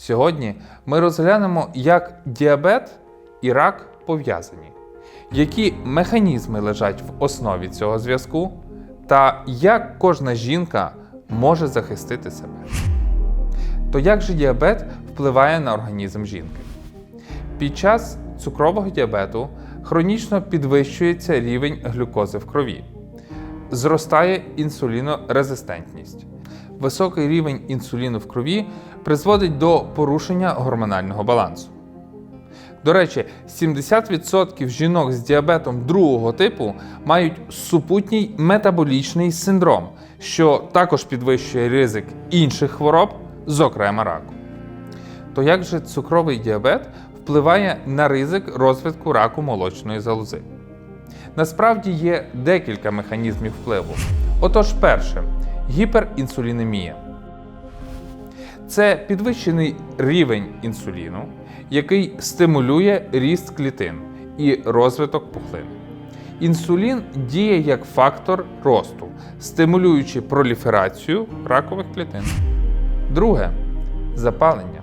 Сьогодні ми розглянемо, як діабет і рак пов'язані, які механізми лежать в основі цього зв'язку, та як кожна жінка може захистити себе. То як же діабет впливає на організм жінки? Під час цукрового діабету хронічно підвищується рівень глюкози в крові, зростає інсулінорезистентність. Високий рівень інсуліну в крові призводить до порушення гормонального балансу. До речі, 70% жінок з діабетом другого типу мають супутній метаболічний синдром, що також підвищує ризик інших хвороб, зокрема раку. То як же цукровий діабет впливає на ризик розвитку раку молочної залози? Насправді є декілька механізмів впливу. Отож, перше гіперінсулінемія. Це підвищений рівень інсуліну, який стимулює ріст клітин і розвиток пухлин. Інсулін діє як фактор росту, стимулюючи проліферацію ракових клітин. Друге запалення.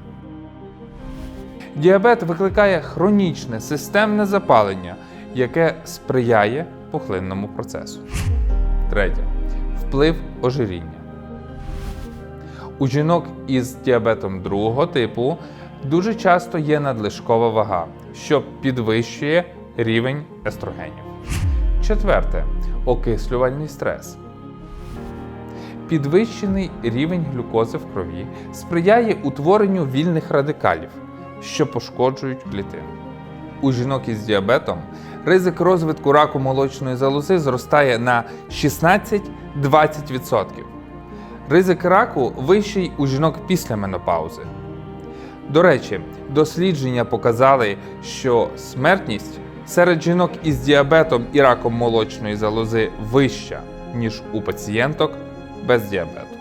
Діабет викликає хронічне системне запалення, яке сприяє пухлинному процесу. Третє вплив ожиріння. У жінок із діабетом другого типу дуже часто є надлишкова вага, що підвищує рівень естрогенів. Четверте окислювальний стрес. Підвищений рівень глюкози в крові сприяє утворенню вільних радикалів, що пошкоджують клітини. У жінок із діабетом ризик розвитку раку молочної залози зростає на 16-20%. Ризик раку вищий у жінок після менопаузи. До речі, дослідження показали, що смертність серед жінок із діабетом і раком молочної залози вища, ніж у пацієнток без діабету.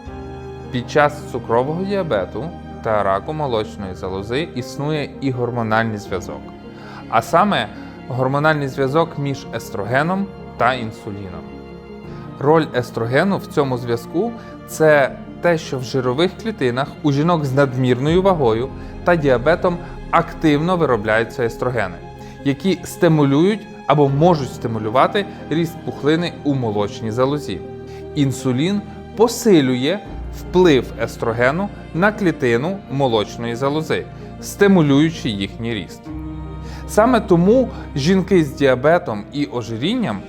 Під час цукрового діабету та раку молочної залози існує і гормональний зв'язок, а саме гормональний зв'язок між естрогеном та інсуліном. Роль естрогену в цьому зв'язку це те, що в жирових клітинах у жінок з надмірною вагою та діабетом активно виробляються естрогени, які стимулюють або можуть стимулювати ріст пухлини у молочній залозі. Інсулін посилює вплив естрогену на клітину молочної залози, стимулюючи їхній ріст. Саме тому жінки з діабетом і ожирінням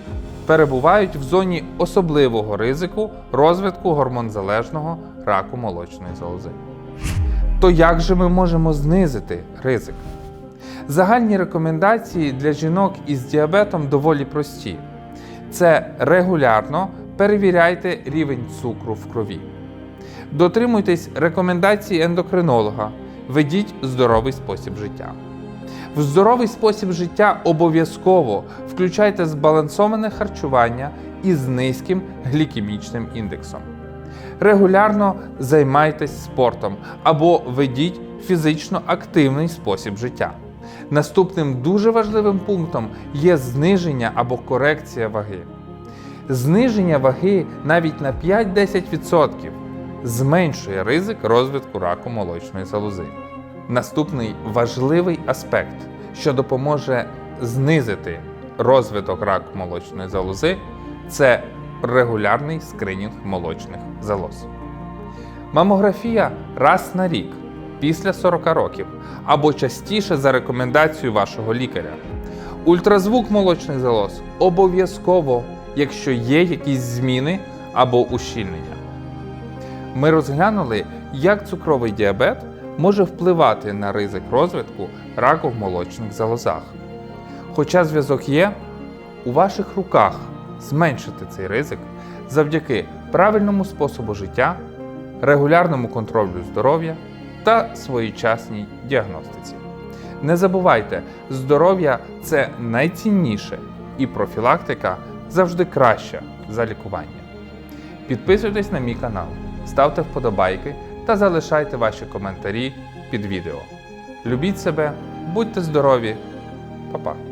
перебувають в зоні особливого ризику розвитку гормонзалежного раку молочної залози. То як же ми можемо знизити ризик? Загальні рекомендації для жінок із діабетом доволі прості: це регулярно перевіряйте рівень цукру в крові. Дотримуйтесь рекомендацій ендокринолога, ведіть здоровий спосіб життя. В здоровий спосіб життя обов'язково включайте збалансоване харчування із низьким глікемічним індексом. Регулярно займайтесь спортом або ведіть фізично активний спосіб життя. Наступним дуже важливим пунктом є зниження або корекція ваги. Зниження ваги навіть на 5-10% зменшує ризик розвитку раку молочної залози. Наступний важливий аспект, що допоможе знизити розвиток раку молочної залози, це регулярний скринінг молочних залоз. Мамографія раз на рік після 40 років або частіше за рекомендацією вашого лікаря. Ультразвук молочних залоз обов'язково, якщо є якісь зміни або ущільнення. Ми розглянули, як цукровий діабет може впливати на ризик розвитку раку в молочних залозах. Хоча зв'язок є, у ваших руках зменшити цей ризик завдяки правильному способу життя, регулярному контролю здоров'я та своєчасній діагностиці. Не забувайте, здоров'я це найцінніше, і профілактика завжди краща за лікування. Підписуйтесь на мій канал, ставте вподобайки та залишайте ваші коментарі під відео. Любіть себе, будьте здорові, Па-па!